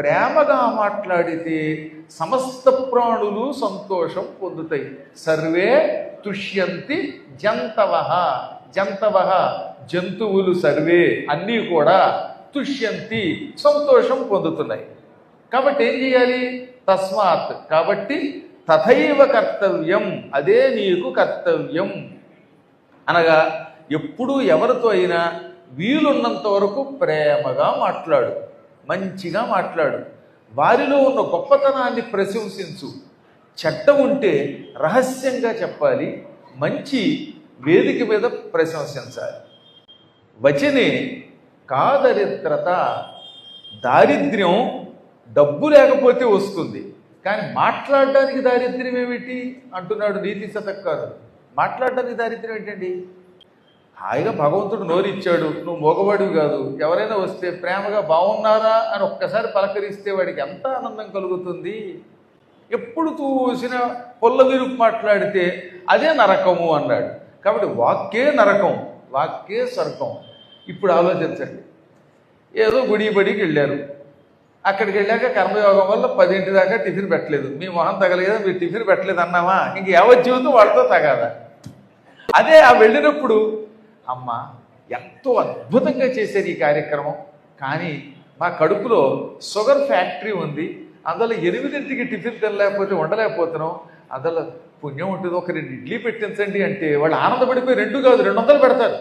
ప్రేమగా మాట్లాడితే సమస్త ప్రాణులు సంతోషం పొందుతాయి. సర్వే తుష్యంతి జంతవ జంతవ జంతువులు సర్వే అన్నీ కూడా తుష్యంతి సంతోషం పొందుతున్నాయి. కాబట్టి ఏం చేయాలి? తస్మాత్. కాబట్టి తథైవ కర్తవ్యం. అదే నీకు కర్తవ్యం. అనగా ఎప్పుడూ ఎవరితో అయినా వీలున్నంత వరకు ప్రేమగా మాట్లాడు. మంచిగా మాట్లాడు. వారిలో ఉన్న గొప్పతనాన్ని ప్రశంసించు. చెడ్డ ఉంటే రహస్యంగా చెప్పాలి. మంచి వేదిక మీద ప్రశంసించాలి. వచనే కాదరిద్రత దారిద్ర్యం డబ్బు లేకపోతే వస్తుంది. కానీ మాట్లాడడానికి దారిద్ర్యం ఏమిటి? అంటున్నాడు నీతి శతకారు మాట్లాడడానికి దారిద్ర్యం ఏంటండి? హాయిగా భగవంతుడు నోరిచ్చాడు. నువ్వు మగవాడివి కాదు. ఎవరైనా వస్తే ప్రేమగా బాగున్నారా అని ఒక్కసారి పలకరిస్తే వాడికి ఎంత ఆనందం కలుగుతుంది. ఎప్పుడు చూసిన పొల్ల విరుపు మాట్లాడితే అదే నరకము అన్నాడు. కాబట్టి వాక్కే నరకం వాక్కే సర్కం ఇప్పుడు ఆలోచించండి. ఏదో గుడి బడికి వెళ్ళారు. అక్కడికి వెళ్ళాక కర్మయోగం వల్ల పదింటి దాకా టిఫిన్ పెట్టలేదు. మీ మొహం తగలేదా? మీరు టిఫిన్ పెట్టలేదు అన్నామా ఇంక యావత్ జీవితం వాళ్ళతో తగాదా? అదే ఆ వెళ్ళినప్పుడు అమ్మ ఎంతో అద్భుతంగా చేశారు ఈ కార్యక్రమం. కానీ మా కడుపులో షుగర్ ఫ్యాక్టరీ ఉంది. అందులో ఎనిమిదింటికి టిఫిన్ తినలేకపోతే ఉండలేకపోతున్నాం అందులో పుణ్యం ఉంటుంది. ఒక రెండు ఇడ్లీ పెట్టించండి అంటే వాళ్ళు ఆనందపడిపోయి రెండు కాదు రెండు వందలు పెడతారు.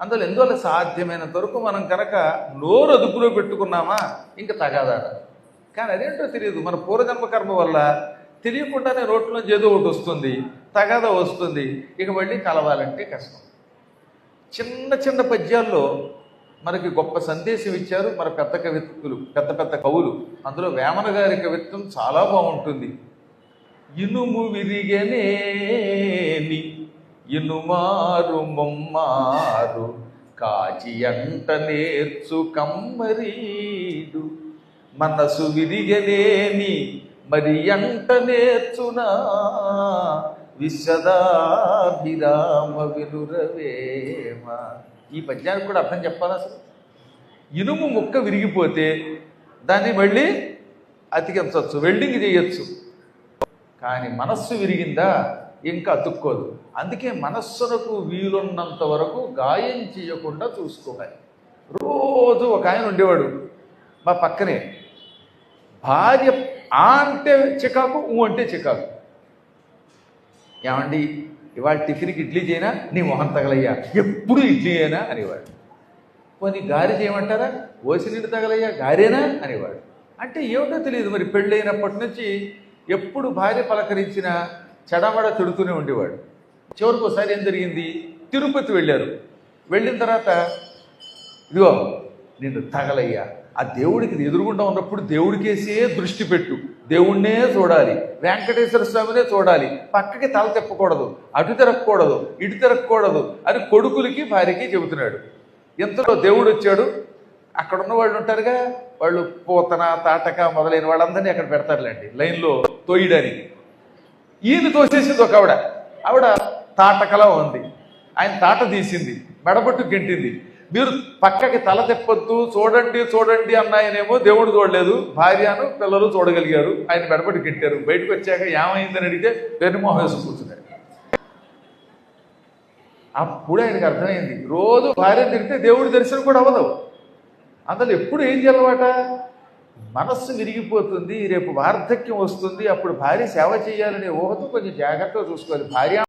అందులో ఎందువల్ల సాధ్యమైనంత వరకు మనం కనుక నోరు అదుపులో పెట్టుకున్నామా? ఇంకా తగాదాడ కానీ అదేంటో తెలియదు. మన పూర్వజన్మ కర్మ వల్ల తెలియకుండానే రోడ్లోంచి ఏదో ఒకటి వస్తుంది. తగాదా వస్తుంది. ఇక మళ్ళీ కలవాలంటే కష్టం. చిన్న చిన్న పద్యాల్లో మనకి గొప్ప సందేశం ఇచ్చారు మన పెద్ద కవిత్తులు పెద్ద పెద్ద కవులు. అందులో వేమన గారి కవిత్వం చాలా బాగుంటుంది. ఇనుము విరిగనేని ఇనుమారు మొమ్మారు కాచి అంట నేర్చు కమ్మరీడు. మనసు విరిగనేని మరి అంట నేర్చునా? విశదాభిరామ వినురవేమ ఈ పద్యానికి కూడా అర్థం చెప్పాలి అసలు? ఇనుము ముక్క విరిగిపోతే దాన్ని మళ్ళీ అతికించవచ్చు వెల్డింగ్ చేయొచ్చు. కానీ మనస్సు విరిగిందా ఇంకా అతుక్కోదు. అందుకే మనస్సునకు వీలున్నంత వరకు గాయం చేయకుండా చూసుకోవాలి. రోజు ఒక ఆయన ఉండేవాడు మా పక్కనే. భార్య ఆ అంటే చికాకు ఊ అంటే చికాకు. ఏమండి? ఇవాళ టిఫిన్కి ఇడ్లీ చేయనా? నీ మొహం తగలయ్యా. ఎప్పుడు ఇడ్లీ అయినా అనేవాడు. పోనీ గారి చేయమంటారా? ఓసినీడు తగలయ్యా. గారేనా? అనేవాడు. అంటే ఏమిటో తెలియదు మరి. పెళ్ళైనప్పటి నుంచి ఎప్పుడు భార్య పలకరించినా చెడమడ తిడుతూనే ఉండేవాడు. చివరికి ఒకసారి ఏం జరిగింది? తిరుపతి వెళ్ళారు. వెళ్ళిన తర్వాత ఇదిగో నిన్ను తగలయ్యా. ఆ దేవుడికి ఎదురుగుండా ఉన్నప్పుడు దేవుడికేసే దృష్టి పెట్టు. దేవుణ్ణే చూడాలి. వెంకటేశ్వర స్వామినే చూడాలి. పక్కకి తల తిప్పకూడదు. అటు తిరగకూడదు. ఇటు తిరగకూడదు అని కొడుకులకి భార్యకి చెబుతున్నాడు. ఇంతలో దేవుడు వచ్చాడు. అక్కడ ఉన్న వాళ్ళు ఉంటారుగా. వాళ్ళు పూతన తాటక మొదలైన వాళ్ళందరినీ అక్కడ పెడతారులేండి. లైన్లో తోయడానికి ఈయన తోసేసింది ఒక ఆవిడ. ఆవిడ తాటకలా ఉంది. ఆయన తాట తీసింది. మెడబట్టు గెంటింది. మీరు పక్కకి తల తెప్పొద్దు చూడండి చూడండి అన్న ఆయనేమో దేవుడు చూడలేదు. భార్యను పిల్లలు చూడగలిగారు. ఆయన మెడబట్టు గెంటారు బయటకు వచ్చాక ఏమైందని అడిగితే వెన్నుమోహం వేసి కూర్చున్నాడు. అప్పుడు ఆయనకు అర్థమైంది. రోజు భార్య తిరిగితే దేవుడి దర్శనం కూడా అవ్వదు. అందులో ఎప్పుడు ఏం చేయాలన్నమాట? మనస్సు విరిగిపోతుంది రేపు వార్ధక్యం వస్తుంది అప్పుడు భార్య సేవ చేయాలనే ఊహతో కొంచెం జాగ్రత్తగా చూసుకోవాలి. భార్య